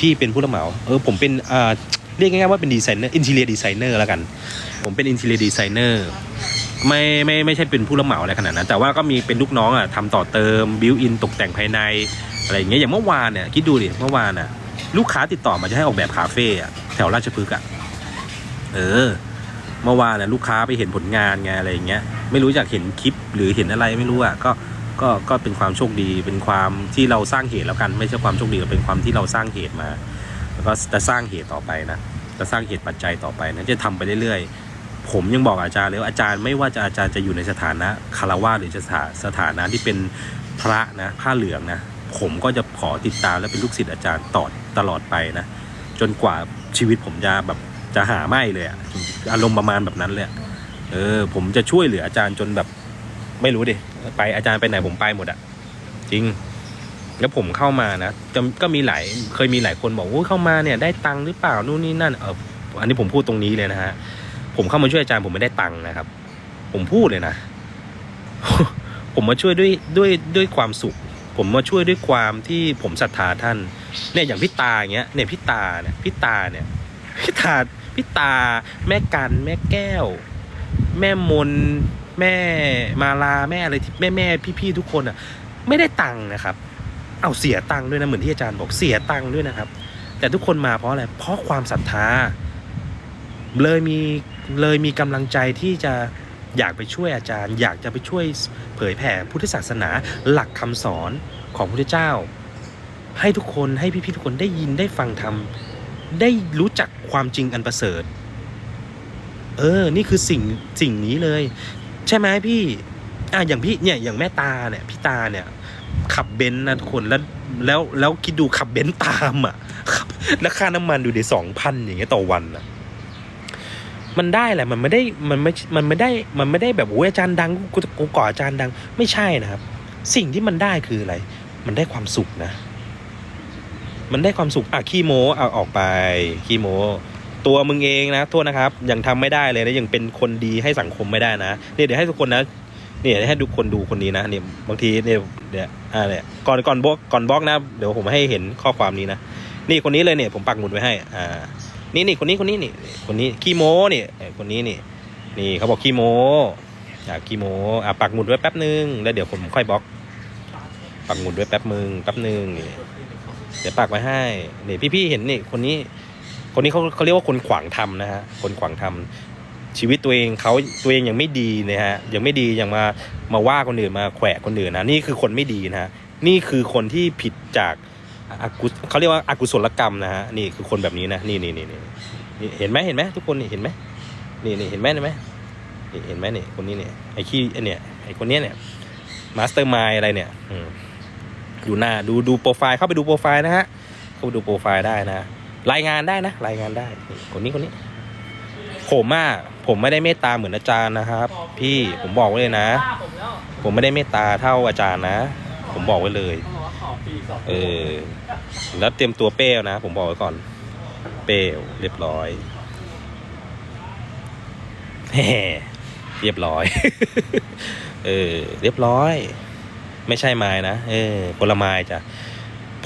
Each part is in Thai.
พี่เป็นผู้รับเหมา เออผมเป็นอ่าเรียกง่ายๆว่าเป็นดีไซเนอร์อินทีเรียดีไซเนอร์แล้วกัน ผมเป็นอินทีเรียดีไซเนอร์ไม่ไม่ไม่ใช่เป็นผู้รับเหมาอะไรขนาดนั้น แต่ว่าก็มีเป็นลูกน้องอะทำต่อเติมบิวอินตกแต่งภายในอะไรอย่างเงี้ยอย่างเมื่อวานเนี่ยคิดดูดิเมื่อวานอะ ลูกค้าติดต่อมาจะให้ออกแบบคาเฟ่อะแถวราชพฤกษ์อะเออ เมื่อวานน่ะลูกค้าไปเห็นผลงานไงอะไรอย่างเงี้ย ไม่รู้จากเห็นคลิปหรือเห็นอะไรไม่รู้อะก็ ก็ก็เป็นความโชคดีเป็นความที่เราสร้างเหตุแล้วกัน ไม่ใช่ความโชคดีแต่เป็นความที่เราสร้างเหตุมา แล้วก็จะสร้างเหตุต่อไปนะจะสร้างเหตุปัจจัยต่อไปนะจะทำไปเรื่อยๆ ผมยังบอกอาจารย์เลยว่าอาจารย์ไม่ว่าจะอาจารย์จะอยู่ในสถานะคารวะหรือจะสถาสถานะที่เป็นพระนะผ้าเหลืองนะผมก็จะขอติดตามและเป็นลูกศิษย์อาจารย์ต่อตลอดไปนะจนกว่าชีวิตผมจะแบบจะหาไม่เลยอะอารมณ์ประมาณแบบนั้นเลยเออผมจะช่วยเหลืออาจารย์จนแบบ ไม่รู้ดิไปอาจารย์ไปไหนผมไปหมดอะจริง แล้วผมเข้ามานะจะก็มีหลายเคยมีหลายคนบอกว่าเข้ามาเนี่ยได้ตังค์หรือเปล่านู่นนี่นั่นเอออันนี้ผมพูดตรงนี้เลยนะฮะผมเข้ามาช่วยอาจารย์ผมไม่ได้ตังค์นะครับ ผมพูดเลยนะ ผมมาช่วยด้วยด้วยด้วยความสุข ผมมาช่วยด้วยความที่ผมศรัทธาท่านเนี่ยอย่างพี่ตาอย่างเงี้ยเนี่ยพี่ตาเนี่ยพี่ตาเนี่ยพี่ตาพี่ตาแม่กันแม่แก้ว แม่มน แม่มาลาแม่อะไรที่แม่แม่พี่ๆทุกคนอะ ไม่ได้ตังค์นะครับ เอาเสียตังค์ด้วยนะเหมือนที่อาจารย์บอกเสียตังค์ด้วยนะครับ แต่ทุกคนมาเพราะอะไรเพราะความศรัทธาเลยมีเลยมีกำลังใจที่จะอยากไปช่วยอาจารย์ อยากจะไปช่วยเผยแผ่พุทธศาสนาหลักคำสอนของพระพุทธเจ้า ให้ทุกคนให้พี่ๆทุกคนได้ยินได้ฟังธรรมได้รู้จักความจริงอันประเสริฐเออ นี่คือสิ่งสิ่งนี้เลย ใช่ไหมพี่ อะอย่างพี่เนี่ยอย่างแม่ตาเนี่ย พี่ตาเนี่ย ขับเบนซ์นะทุกคนแล้วแล้วแล้วคิดดูขับเบนซ์ตามอะขับแล้วค่าน้ำมันดูดิสองพันอย่างเงี้ยต่อวันอะมันได้แหละมันไม่ได้มันไม่มันไม่ได้มันไม่ได้แบบโอ้ยอาจารย์ดังกูกูก่ออาจารย์ดัง ไม่ใช่นะครับ สิ่งที่มันได้คืออะไร มันได้ความสุขนะ มันได้ความสุขอะขี้โมเอาออกไปขี้โม ตัวมึงเองนะโทษนะครับยังทำไม่ได้เลยนะยังเป็นคนดีให้สังคมไม่ได้นะเนี่ยเดี๋ยวให้ทุกคนนะเนี่ยให้ทุกคนดูคนนี้นะเนี่ยบางทีเนี่ยเดี๋ยวอ่าเนี่ยก่อนก่อนบล็อกก่อนบล็อกนะเดี๋ยวผมให้เห็นข้อความนี้นะนี่คนนี้เลยเนี่ยผมปักหมุดไว้ให้อ่านี่นี่คนนี้คนนี้นี่คนนี้ขี้โมเนี่ยคนนี้นี่นี่เขาบอกขี้โมอยากขี้โมอะปักหมุดไว้แป๊บนึงแล้วเดี๋ยวผมค่อยบล็อก ปักหมุดไว้แป๊บมึงแป๊บนึงนี่เดี๋ยวปักไว้ให้เนี่ยพี่ๆเห็นนี่คนนี้ คนนี้เขาเขาเรียกว่าคนขวางทำนะฮะคนขวางทำชีวิตตัวเองเขาตัวเองยังไม่ดีนะฮะยังไม่ดียังมามาว่าคนอื่นมาแขวะคนอื่นนะนี่คือคนไม่ดีนะฮะนี่คือคนที่ผิดจากอากุเขาเรียกว่าอากุศลกรรมนะฮะนี่คือคนแบบนี้นะนี่นี่นี่นี่เห็นไหมเห็นไหมทุกคนเห็นไหมนี่นี่เห็นไหมเห็นไหมเห็นไหมนี่คนนี้เนี่ยไอ้ขี้ไอ้เนี่ยไอ้คนเนี้ยเนี่ยมาสเตอร์มายอะไรเนี่ยอืมดูหน้าดูดูโปรไฟล์เข้าไปดูโปรไฟล์นะฮะเข้าไปดูโปรไฟล์ได้นะ รายงานได้นะ รายงานได้ คนนี้คนนี้ ผมอะผมไม่ได้เมตตาเหมือนอาจารย์นะครับ พี่ผมบอกไว้เลยนะ ผมไม่ได้เมตตาเท่าอาจารย์นะ ผมบอกไว้เลย เออ แล้วเตรียมตัวเป้วนะ ผมบอกไว้ก่อน เป้วเรียบร้อยแหมเรียบร้อย เออ เรียบร้อย ไม่ใช่ไม้นะ เออผลไม้จ้ะ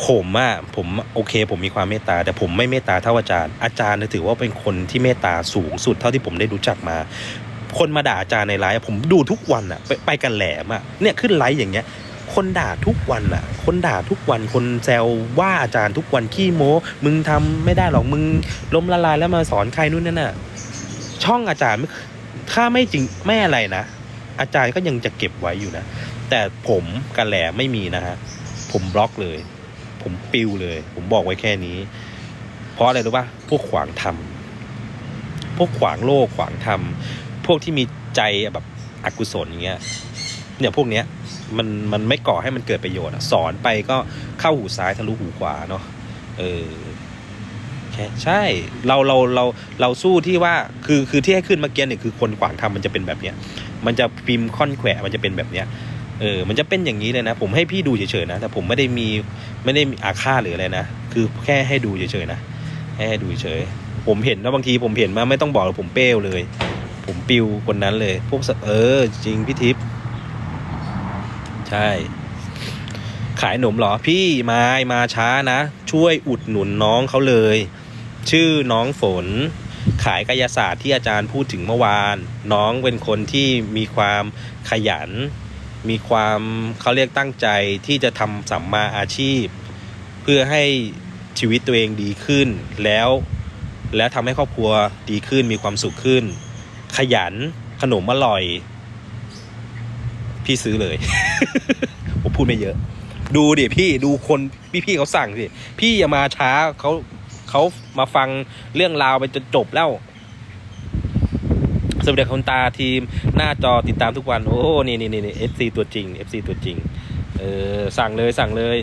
ผมอะผมโอเค ผมมีความเมตตา แต่ผมไม่เมตตาเท่าอาจารย์ อาจารย์เนี่ยถือว่าเป็นคนที่เมตตาสูงสุดเท่าที่ผมได้รู้จักมา คนมาด่าอาจารย์ในไลฟ์ผมดูทุกวันอะไปไปกันแหลมอะเนี่ยขึ้นไลฟ์อย่างเงี้ย คนด่าทุกวันอะคนด่าทุกวันคนแซวว่าอาจารย์ทุกวันขี้โม้มึงทำไม่ได้หรอกมึงล้มละลายแล้วมาสอนใครนู่นนั่นน่ะช่องอาจารย์ถ้าไม่จริงไม่อะไรนะอาจารย์ก็ยังจะเก็บไว้อยู่นะแต่ผมกันแหลไม่มีนะฮะผมบล็อกเลย ผมปิวเลย ผมบอกไว้แค่นี้ เพราะอะไรรู้ป่ะพวกขวางทำพวกขวางโลกขวางธรรมพวกที่มีใจแบบอกุศลอย่างเงี้ยเนี่ยพวกเนี้ยมันมันไม่ก่อให้มันเกิดประโยชน์สอนไปก็เข้าหูซ้ายทะลุหูขวาเนาะเออแค่ใช่ เราเราเราเราสู้ที่ว่าคือคือที่ให้ขึ้นเมาเกี้เนี่ยคือคนขวางทำมันจะเป็นแบบเนี้ย มันจะพิมพ์ค่อนแขวะมันจะเป็นแบบเนี้ย เออ มันจะเป็นอย่างนี้เลยนะ ผมให้พี่ดูเฉยๆนะ แต่ผมไม่ได้มีไม่ได้มีอาฆาตหรืออะไรนะ คือแค่ให้ดูเฉยๆนะแค่ให้ดูเฉยๆผมเห็นนะบางทีผมเห็นมาไม่ต้องบอกผมเป้วเลย ผมปิวคนนั้นเลย พวกเออ จริงพี่ทิพย์ใช่ ขายขนมเหรอ พี่มามาช้านะ ช่วยอุดหนุนน้องเขาเลย ชื่อน้องฝนขายกายศาสตร์ที่อาจารย์พูดถึงเมื่อวาน น้องเป็นคนที่มีความขยัน มีความเขาเรียกตั้งใจที่จะทำสัมมาอาชีพ เพื่อให้ชีวิตตัวเองดีขึ้น แล้วแล้วทำให้ครอบครัวดีขึ้นมีความสุขขึ้น ขยันขนมอร่อย พี่ซื้อเลย ผมพูดไม่เยอะ ดูดิพี่ดูคนพี่พี่เขาสั่งสิพี่อย่ามาช้าเขาเขามาฟังเรื่องราวไปจนจบแล้ว สวัสดีคนตาทีมหน้าจอติดตามทุกวัน โอ้นี่นี่นี่เอฟซีตัวจริงเอฟซีตัวจริงเออสั่งเลยสั่งเลย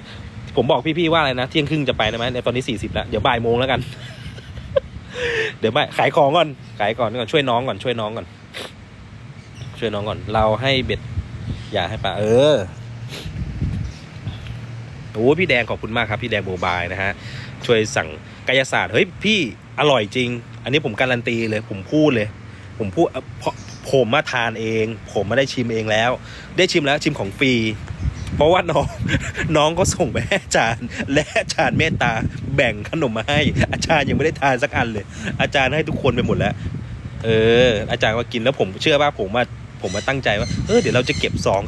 ผมบอกพี่ๆว่าอะไรนะ เที่ยงครึ่งจะไปได้ไหมในตอนนี้สี่สิบแล้วเดี๋ยวบ่ายโมงแล้วกัน เดี๋ยวบ่ายขายของก่อนขายก่อนก่อนช่วยน้องก่อนช่วยน้องก่อน ช่วยน้องก่อน เราให้เบ็ด อย่าให้ปลาเออโอ้พี่แดงขอบคุณมากครับพี่แดงโมบายนะฮะช่วยสั่งกายศาสตร์เฮ้ยพี่อร่อยจริง อันนี้ผมการันตีเลยผมพูดเลย ผมพูดเพราะผมมาทานเอง ผมมาได้ชิมเองแล้ว ได้ชิมแล้วชิมของฟรี เพราะว่าน้องน้องก็ส่งไปให้อาจารย์ และอาจารย์เมตตาแบ่งขนมมาให้ อาจารย์ยังไม่ได้ทานสักอันเลย อาจารย์ให้ทุกคนไปหมดแล้ว เออ อาจารย์มากินแล้วผมเชื่อว่าผมมาผมมาตั้งใจว่าเออเดี๋ยวเราจะเก็บซอง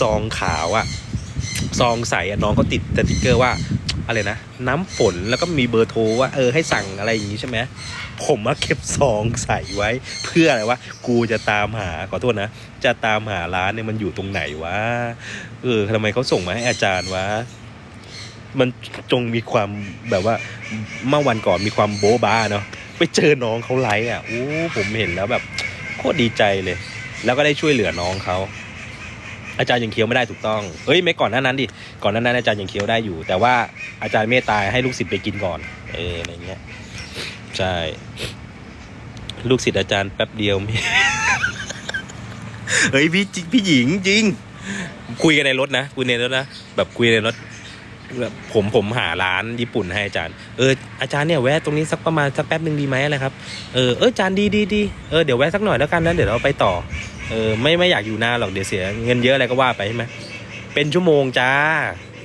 ซองขาวอะซองใสอะน้องก็ติดสติกเกอร์ว่า อะไรนะ น้ำฝนแล้วก็มีเบอร์โทรว่าเออให้สั่งอะไรอย่างนี้ใช่ไหมผมมาเก็บซองใส่ไว้ เพื่ออะไรวะกูจะตามหาขอโทษนะ จะตามหาร้านเนี่ยมันอยู่ตรงไหนวะเออทำไมเขาส่งมาให้อาจารย์วะมันจงมีความแบบว่าเมื่อวันก่อนมีความโบ๊ะบ้าเนาะไปเจอน้องเขาไลฟ์อะโอ้ผมเห็นแล้วแบบโคตรดีใจเลย แล้วก็ได้ช่วยเหลือน้องเขา อาจารย์ยังเคี้ยวไม่ได้ถูกต้อง เอ้ยไม่ก่อนหน้านั้นดิ ก่อนหน้านั้นอาจารย์ยังเคี้ยวได้อยู่ แต่ว่าอาจารย์เมตตาให้ลูกศิษย์ไปกินก่อน เอออะไรเงี้ย ใช่ ลูกศิษย์อาจารย์แป๊บเดียวม่เฮ้ยพี่จิพี่หญิงจริง คุยกันในรถนะคุยในรถนะแบบคุยในรถแบบผมผมหาร้านญี่ปุ่นให้อาจารย์ เอออาจารย์เนี่ยแวะตรงนี้สักประมาณสักแป๊บหนึ่งดีไหมอะไรครับ เออเอออาจารย์ดีดีดีเออเดี๋ยวแวะสักหน่อยแล้วกันนะเดี๋ยวเราไปต่อ เออไม่ไม่อยากอยู่นานหรอกเดี๋ยวเสียเงินเยอะอะไรก็ว่าไปใช่ไหมเป็นชั่วโมงจ้า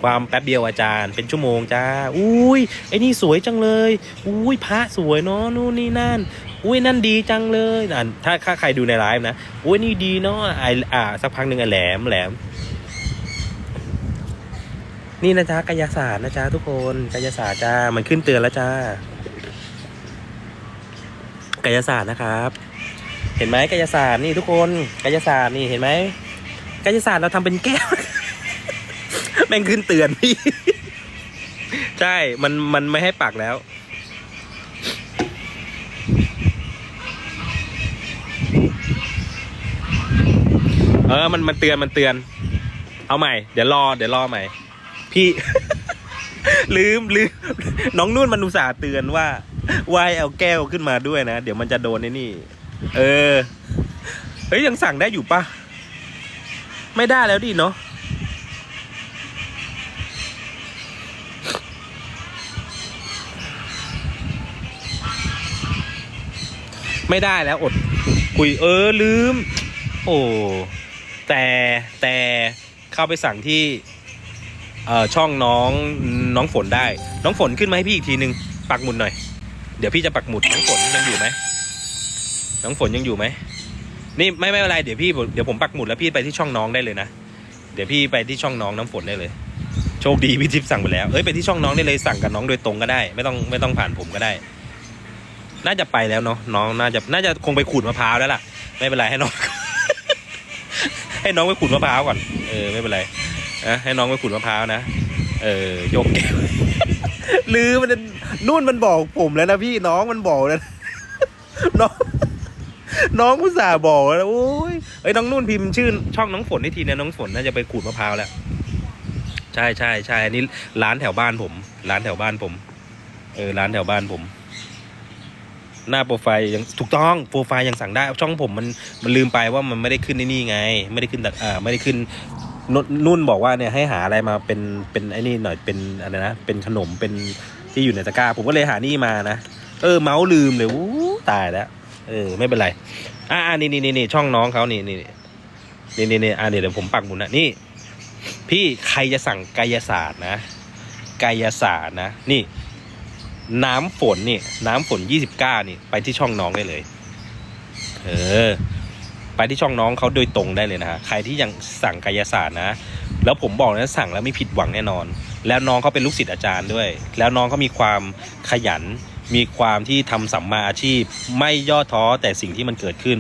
ความแป๊บเดียวอาจารย์ เป็นชั่วโมงจ้า อุ้ยไอ้นี่สวยจังเลย อุ้ยพระสวยเนาะนู่นนี่นั่น อุ้ยนั่นดีจังเลยอะถ้าถ้าใครดูในไลฟ์นะอุ้ยนี่ดีเนาะไออ่าสักพักหนึ่งไอแหลมแหลม นี่นะจ๊ะกายศาสตร์นะจ๊ะทุกคนกายศาสตร์จ้ามันขึ้นเตือนแล้วจ้ากายศาสตร์นะครับ เห็นไหมกายศาสตร์นี่ทุกคนกายศาสตร์นี่เห็นไหมกายศาสตร์เราทำเป็นแก้ว แม่งขึ้นเตือนพี่ ใช่ มันมันไม่ให้ปักแล้ว เออ มันมันเตือนมันเตือน เอาใหม่ เดี๋ยวรอ เดี๋ยวรอใหม่ พี่ ลืมลืมน้องนุ่นมันอุตส่าห์เตือนว่าว่ายเอาแก้วขึ้นมาด้วยนะ เดี๋ยวมันจะโดนไอ้นี่ เออ เฮ้ยยังสั่งได้อยู่ปะไม่ได้แล้วดิเนาะไม่ได้แล้วอดคุยเออลืม โอ้แต่แต่เข้าไปสั่งที่เอ่อช่องน้องน้องฝนได้ น้องฝนขึ้นมาให้พี่อีกทีนึงปักหมุดหน่อย เดี๋ยวพี่จะปักหมุดน้องฝนยังอยู่ไหม น้องฝนยังอยู่ไหมนี่ไม่ไม่เป็นไรเดี๋ยวพี่เดี๋ยวผมปักหมุดแล้วพี่ไปที่ช่องน้องได้เลยนะเดี๋ยวพี่ไปที่ช่องน้องน้ำฝนได้เลย โชคดีพี่ทิพย์สั่งไปแล้วเอ้ยไปที่ช่องน้องได้เลยสั่งกับน้องโดยตรงก็ได้ ไม่ต้องไม่ต้องผ่านผมก็ได้ น่าจะไปแล้วเนาะน้องน่าจะน่าจะคงไปขูดมะพร้าวแล้วล่ะ ไม่เป็นไรให้น้อง ให้น้องไปขูดมะพร้าวก่อนเออไม่เป็นไรนะให้น้องไปขูดมะพร้าวนะเออยกแก้วลืมมันนู่นมันบอกผมแล้วนะพี่น้องมันบอกแล้วน้อง น้องผู้สาห์บอกแล้วโอ้ยเอ้ยน้องนุ่นพิมพ์ชื่อช่องน้องฝนให้ทีนะน้องฝนน่าจะไปขูดมะพร้าวแล้วใช่ใช่ใช่อันนี้ร้านแถวบ้านผม ร้านแถวบ้านผม เออร้านแถวบ้านผม หน้าโปรไฟล์ยังถูกต้องโปรไฟล์ยังสั่งได้ช่องผมมันมันลืมไปว่ามันไม่ได้ขึ้นในนี่ไง ไม่ได้ขึ้นแต่อ่าไม่ได้ขึ้นนนุ่นบอกว่าเนี่ยให้หาอะไรมาเป็นเป็นไอ้นี่หน่อยเป็นอะไรนะเป็นขนมเป็นที่อยู่ในตะกร้า ผมก็เลยหานี่มานะเออเมาส์ลืมเลยวู้ตายแล้ว เออไม่เป็นไร อ่านี่นี่นี่นี่ช่องน้องเขานี่นี่นี่นี่นี่อ่าเดี๋ยวเดี๋ยวผมปักหมุดนะนี่ พี่ใครจะสั่งกายศาสตร์นะ กายศาสตร์นะ นี่ น้ำฝนนี่ น้ำฝนยี่สิบเก้านี่ ไปที่ช่องน้องได้เลย เออ ไปที่ช่องน้องเขาโดยตรงได้เลยนะฮะใครที่ยังสั่งกายศาสตร์นะ แล้วผมบอกนะสั่งแล้วไม่ผิดหวังแน่นอน แล้วน้องเขาเป็นลูกศิษย์อาจารย์ด้วย แล้วน้องเขามีความขยัน มีความที่ทำสัมมาอาชีพ ไม่ย่อท้อแต่สิ่งที่มันเกิดขึ้น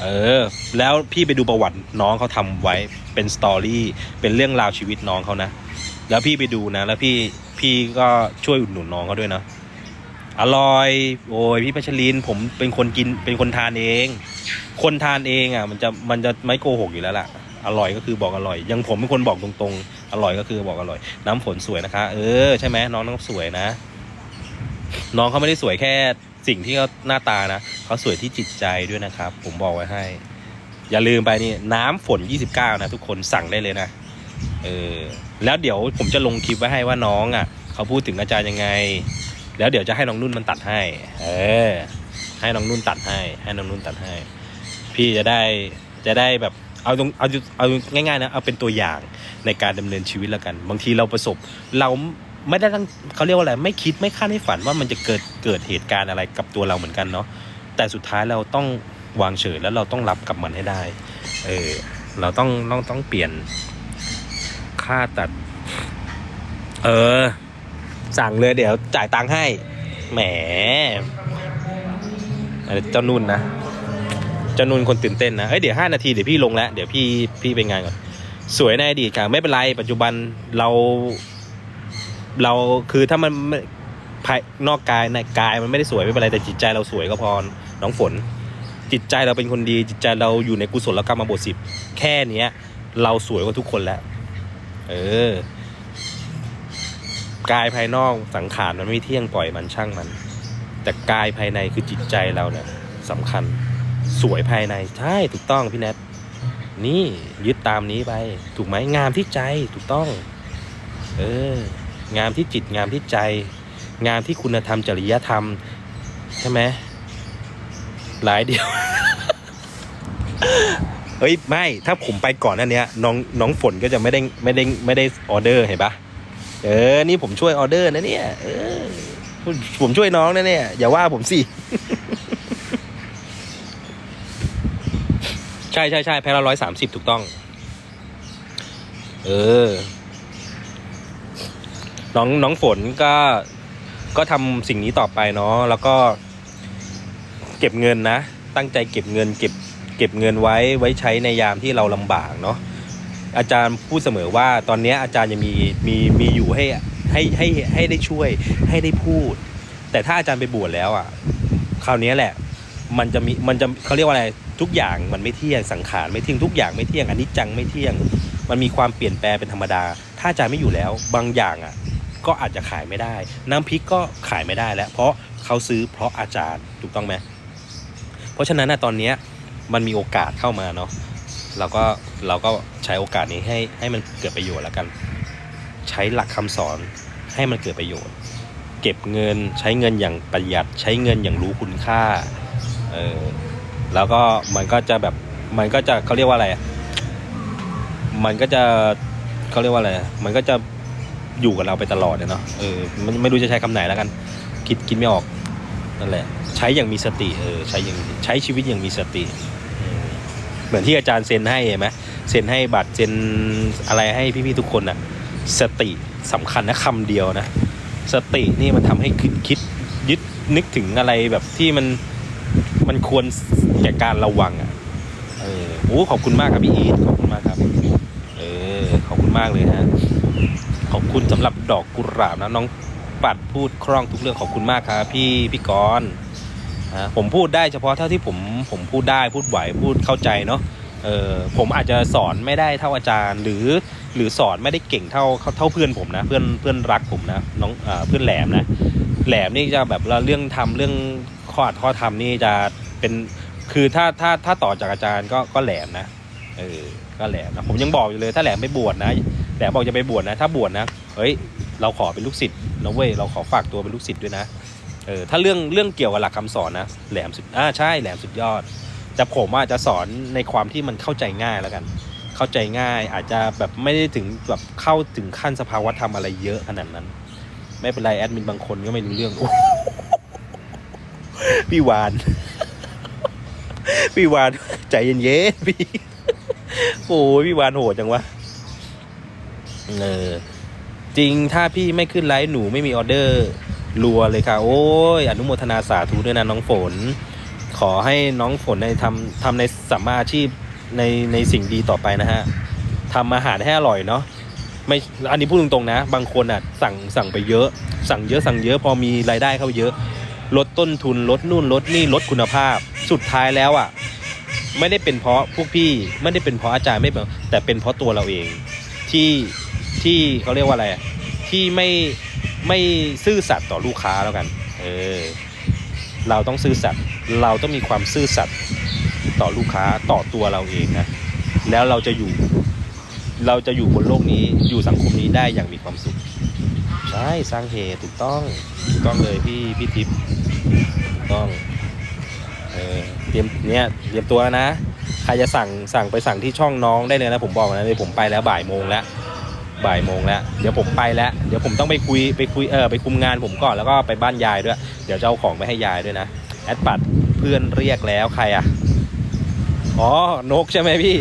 เออ แล้วพี่ไปดูประวัติน้องเขาทำไว้เป็นสตอรี่เป็นเรื่องราวชีวิตน้องเขานะ แล้วพี่ไปดูนะ แล้วพี่พี่ก็ช่วยอุดหนุนน้องเขาด้วยนะอร่อย โอ้ยพี่พัชรินผมเป็นคนกินเป็นคนทานเอง คนทานเองอะ มันจะมันจะไม่โกหกอยู่แล้วล่ะ อร่อยก็คือบอกอร่อย ยังผมเป็นคนบอกตรงๆ อร่อยก็คือบอกอร่อย น้ำฝนสวยนะคะ เออใช่ไหมน้องน้องสวยนะ น้องเขาไม่ได้สวยแค่สิ่งที่เขาหน้าตานะเขาสวยที่จิตใจด้วยนะครับ ผมบอกไว้ให้ อย่าลืมไปนี่น้ำฝน 29 นะทุกคนสั่งได้เลยนะเออแล้วเดี๋ยวผมจะลงคลิปไว้ให้ว่าน้องอะเขาพูดถึงอาจารย์ยังไง แล้วเดี๋ยวจะให้น้องนุ่นมันตัดให้ เออ ให้น้องนุ่นตัดให้ ให้น้องนุ่นตัดให้ พี่จะได้จะได้แบบเอาตรงเอาเอาง่ายๆนะเอาเป็นตัวอย่างในการดำเนินชีวิตแล้วกัน บางทีเราประสบ เรา ไม่ได้ตั้งเขาเรียกว่าอะไรไม่คิดไม่คาดไม่ฝันว่ามันจะเกิดเกิดเหตุการณ์อะไรกับตัวเราเหมือนกันเนาะแต่สุดท้ายเราต้องวางเฉยแล้วเราต้องรับกับมันให้ได้ เออเราต้องต้องต้องเปลี่ยนค่าตัด เออ สั่งเลยเดี๋ยวจ่ายตังค์ให้ แหมเจ้านุ่นนะ เจ้านุ่นคนตื่นเต้นนะเอ้ยเดี๋ยวห้านาทีเดี๋ยวพี่ลงแล้ว เดี๋ยวพี่พี่ไปงานก่อน สวยในอดีตค่ะ ไม่เป็นไร ปัจจุบันเรา เราคือถ้ามันไม่ภายนอกกายในกายมันไม่ได้สวยไม่เป็นไรแต่จิตใจเราสวยก็พอน้องฝน จิตใจเราเป็นคนดี จิตใจเราอยู่ในกุศลกรรมบทสิบแค่เนี้ย เราสวยกว่าทุกคนแล้ว เออกายภายนอกสังขารมันไม่เที่ยงปล่อยมันช่างมัน แต่กายภายในคือจิตใจเราเนี่ยสำคัญสวยภายในใช่ถูกต้องพี่แนทนี่ยึดตามนี้ไป ถูกไหมงามที่ใจถูกต้อง เออ งามที่จิตงามที่ใจ งามที่คุณธรรมจริยธรรม ใช่ไหมหลายเดียว เฮ้ยไม่ถ้าผมไปก่อนนั้นเนี้ยน้องน้องฝนก็จะไม่ได้ไม่ได้ไม่ได้ออเดอร์เห็นปะเออ นี่ผมช่วยออเดอร์นะเนี่ยเออผมช่วยน้องนะเนี่ย อย่าว่าผมสิใช่ใช่ใช่แพ้ละร้อยสามสิบถูกต้อง เออ น้องน้องฝนก็ก็ทำสิ่งนี้ต่อไปเนาะแล้วก็เก็บเงินนะ ตั้งใจเก็บเงิน เก็บเก็บเงินไว้ไว้ใช้ในยามที่เราลำบากเนาะอาจารย์พูดเสมอว่าตอนนี้อาจารย์ยังมีมีมีอยู่ให้ให้ให้ให้ได้ช่วยให้ได้พูด แต่ถ้าอาจารย์ไปบวชแล้วอะคราวนี้แหละมันจะมีมันจะเขาเรียกว่าอะไรทุกอย่างมันไม่เที่ยงสังขารไม่เที่ยงทุกอย่างไม่เที่ยงอันนี้จังไม่เที่ยง มันมีความเปลี่ยนแปลงเป็นธรรมดา ถ้าอาจารย์ไม่อยู่แล้ว บางอย่างอะ ก็อาจจะขายไม่ได้ น้ำพริกก็ขายไม่ได้แล้ว เพราะเขาซื้อเพราะอาจารย์ถูกต้องไหมเพราะฉะนั้นนะตอนนี้มันมีโอกาสเข้ามาเนาะเราก็เราก็ใช้โอกาสนี้ให้ให้มันเกิดประโยชน์แล้วกัน ใช้หลักคำสอนให้มันเกิดประโยชน์ เก็บเงินใช้เงินอย่างประหยัด ใช้เงินอย่างรู้คุณค่าเออแล้วก็มันก็จะแบบมันก็จะเขาเรียกว่าอะไรมันก็จะเขาเรียกว่าอะไรมันก็จะ อยู่กับเราไปตลอดเนาะเออมันไม่รู้จะใช้คำไหนแล้วกัน คิดคิดไม่ออกนั่นแหละ ใช้อย่างมีสติเออใช้อย่างใช้ชีวิตอย่างมีสติ เหมือนที่อาจารย์เซ็นให้เห็นไหมเซ็นให้บัตรเซ็นอะไรให้พี่ๆทุกคนอะสติสำคัญนะคำเดียวนะ สตินี่มันทำให้คิดคิดยึดนึกถึงอะไรแบบที่มันมันควรแก่การระวังอะเออโอ้ขอบคุณมากครับพี่อีทขอบคุณมากครับ เออขอบคุณมากเลยฮะ ขอบคุณสำหรับดอกกุหลาบนะน้องปัดพูดคล่องทุกเรื่องขอบคุณมากครับพี่พี่กรณ์ฮะผมพูดได้เฉพาะเท่าที่ผมผมพูดได้พูดไหวพูดเข้าใจเนาะเออผมอาจจะสอนไม่ได้เท่าอาจารย์ หรือหรือสอนไม่ได้เก่งเท่าเท่าเพื่อนผมนะ เพื่อนเพื่อนรักผมนะน้องเอ่อเพื่อนแหลมนะแหลมนี่จะแบบเรื่องทำเรื่องข้ออัดข้อทำนี่จะเป็นคือถ้าถ้าถ้าต่อจากอาจารย์ก็ก็แหลมนะเออก็แหลมนะผมยังบอกอยู่เลยถ้าแหลมไม่บวชนะ แหลมบอกจะไปบวชนะ ถ้าบวชนะเฮ้ยเราขอเป็นลูกศิษย์นะเว้ยเราขอฝากตัวเป็นลูกศิษย์ด้วยนะเออถ้าเรื่องเรื่องเกี่ยวกับหลักคำสอนนะแหลมสุดอ่าใช่แหลมสุดยอด แต่ผมอาจจะสอนในความที่มันเข้าใจง่ายแล้วกัน เข้าใจง่ายอาจจะแบบไม่ได้ถึงแบบเข้าถึงขั้นสภาวะธรรมอะไรเยอะขนาดนั้น ไม่เป็นไรแอดมินบางคนก็ไม่รู้เรื่องโอ้พี่วานพี่วานใจเย็นๆพี่โอ้ยพี่วานโหดจังวะ เออจริงถ้าพี่ไม่ขึ้นไลฟ์หนูไม่มีออเดอร์รัวเลยค่ะ โอ้ยอนุโมทนาสาธุด้วยนะน้องฝน ขอให้น้องฝนในทำทำในสัมมาอาชีพในในสิ่งดีต่อไปนะฮะทำอาหารให้อร่อยเนาะไม่อันนี้พูดตรงๆนะ บางคนอะสั่งสั่งไปเยอะ สั่งเยอะสั่งเยอะพอมีรายได้เข้าเยอะ ลดต้นทุนลดนู่นลดนี่ลดคุณภาพ สุดท้ายแล้วอะ ไม่ได้เป็นเพราะพวกพี่ไม่ได้เป็นเพราะอาจารย์ไม่แต่เป็นเพราะตัวเราเอง ที่ที่เขาเรียกว่าอะไรที่ไม่ไม่ซื่อสัตย์ต่อลูกค้าแล้วกันเออเราต้องซื่อสัตย์เราต้องมีความซื่อสัตย์ต่อลูกค้าต่อตัวเราเองนะแล้วเราจะอยู่ เราจะอยู่บนโลกนี้อยู่สังคมนี้ได้อย่างมีความสุขใช่สร้างเหตุถูกต้องถูกต้องเลยพี่พี่ทิพย์ต้องเออเตรียมเนี่ยเตรียมตัวนะ ใครจะสั่งสั่งไปสั่งที่ช่องน้องได้เลยนะผมบอกนะเดี๋ยวผมไปแล้วบ่ายโมงแล้วบ่ายโมงแล้วเดี๋ยวผมไปแล้ว เดี๋ยวผมต้องไปคุยไปคุยเออไปคุมงานผมก่อนแล้วก็ไปบ้านยายด้วยเดี๋ยวจะเอาของไปให้ยายด้วยนะแอดปัดเพื่อนเรียกแล้วใครอะอ๋อนกใช่ไหมพี่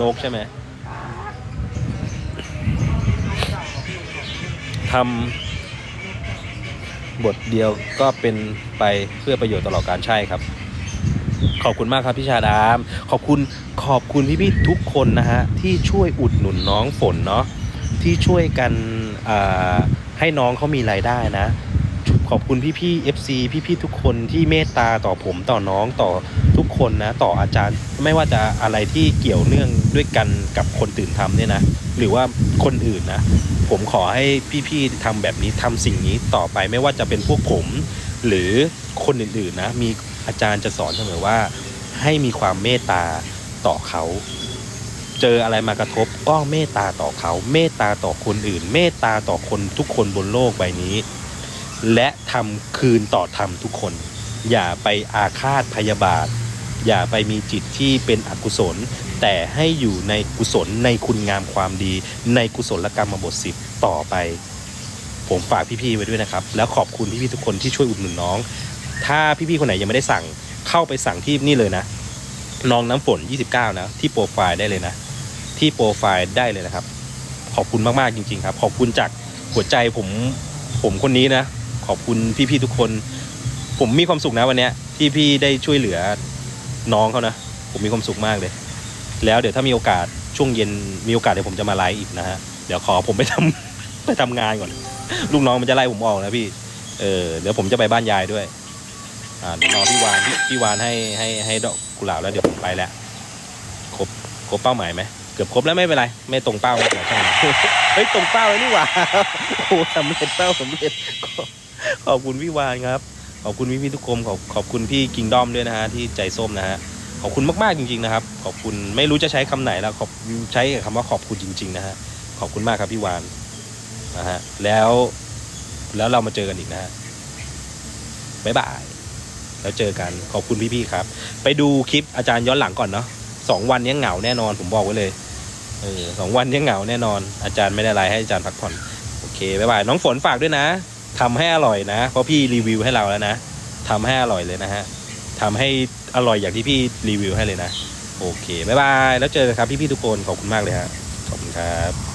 นกใช่ไหมทำบทเดียวก็เป็นไปเพื่อประโยชน์ตลอดการใช่ครับ ขอบคุณมากครับพี่ชาดาม ขอบคุณขอบคุณพี่ๆทุกคนนะฮะที่ช่วยอุดหนุนน้องฝนเนาะที่ช่วยกันให้น้องเขามีรายได้นะ ขอบคุณพี่ๆ FC พี่ๆทุกคนที่เมตตาต่อผมต่อน้องต่อทุกคนนะ ต่ออาจารย์ไม่ว่าจะอะไรที่เกี่ยวเนื่องด้วยกันกับคนตื่นทำเนี่ยนะ หรือว่าคนอื่นนะ ผมขอให้พี่ๆทำแบบนี้ทำสิ่งนี้ต่อไปไม่ว่าจะเป็นพวกผม หรือคนอื่นๆนะมี อาจารย์จะสอนเสมอว่า ให้มีความเมตตาต่อเขาเจออะไรมากระทบก็เมตตาต่อเขา เมตตาต่อคนอื่น เมตตาต่อคนทุกคนบนโลกใบนี้ และทำคืนต่อธรรมทุกคน อย่าไปอาฆาตพยาบาท อย่าไปมีจิตที่เป็นอกุศล แต่ให้อยู่ในกุศลในคุณงามความดี ในกุศลกรรมบทสิบต่อไป ผมฝากพี่ๆไว้ด้วยนะครับ แล้วขอบคุณพี่ๆทุกคนที่ช่วยอุดหนุนน้อง ถ้าพี่ๆคนไหนยังไม่ได้สั่งเข้าไปสั่งที่นี่เลยนะน้องน้ำฝน 29 นะ ที่โปรไฟล์ได้เลยนะ ที่โปรไฟล์ได้เลยนะครับ ขอบคุณมากๆจริง ๆ ครับ ขอบคุณจากหัวใจผมผมคนนี้นะ ขอบคุณพี่ๆทุกคน ผมมีความสุขนะวันนี้ที่พี่ได้ช่วยเหลือน้องเขานะ ผมมีความสุขมากเลย แล้วเดี๋ยวถ้ามีโอกาสช่วงเย็นมีโอกาสเดี๋ยวผมจะมาไลฟ์อีกนะฮะเดี๋ยวขอผมไปทำไปทำงานก่อน ลูกน้องมันจะไล่ผมออกนะพี่เออเดี๋ยวผมจะไปบ้านยายด้วย อ่าเดี๋ยวรอพี่วานพี่พี่วานให้ให้ให้ดอกกุหลาบแล้วเดี๋ยวผมไปแล้วครบครบเป้าหมายไหมเกือบครบแล้วไม่เป็นไร ไม่ตรงเป้าไม่เป็นไรช่างมันเฮ้ยตรงเป้าเลยนี่หว่าโอ้สำเร็จเป้าสำเร็จขอบคุณพี่วานครับขอบคุณพี่พี่ทุกคนขอบขอบคุณพี่กิงด้อมด้วยนะฮะที่ใจส้มนะฮะขอบคุณมากๆจริง ๆนะครับ ขอบคุณไม่รู้จะใช้คำไหนแล้วขอบใช้คำว่าขอบคุณจริง ๆ นะฮะขอบคุณมากครับพี่วานนะฮะแล้วแล้วเรามาเจอกันอีกนะฮะบ๊ายบาย แล้วเจอกันขอบคุณพี่ๆครับ ไปดูคลิปอาจารย์ย้อนหลังก่อนเนาะสองวันนี้เหงาแน่นอนผมบอกไว้เลยเออสองวันนี้เหงาแน่นอน อาจารย์ไม่ได้ไลน์ให้อาจารย์พักผ่อนโอเคบ๊ายบายน้องฝนฝากด้วยนะทำให้อร่อยนะ เพราะพี่รีวิวให้เราแล้วนะทำให้อร่อยเลยนะฮะทำให้อร่อยอย่างที่พี่รีวิวให้เลยนะ โอเคบ๊ายบายแล้วเจอกันครับพี่ๆทุกคนขอบคุณมากเลยฮะขอบคุณครับ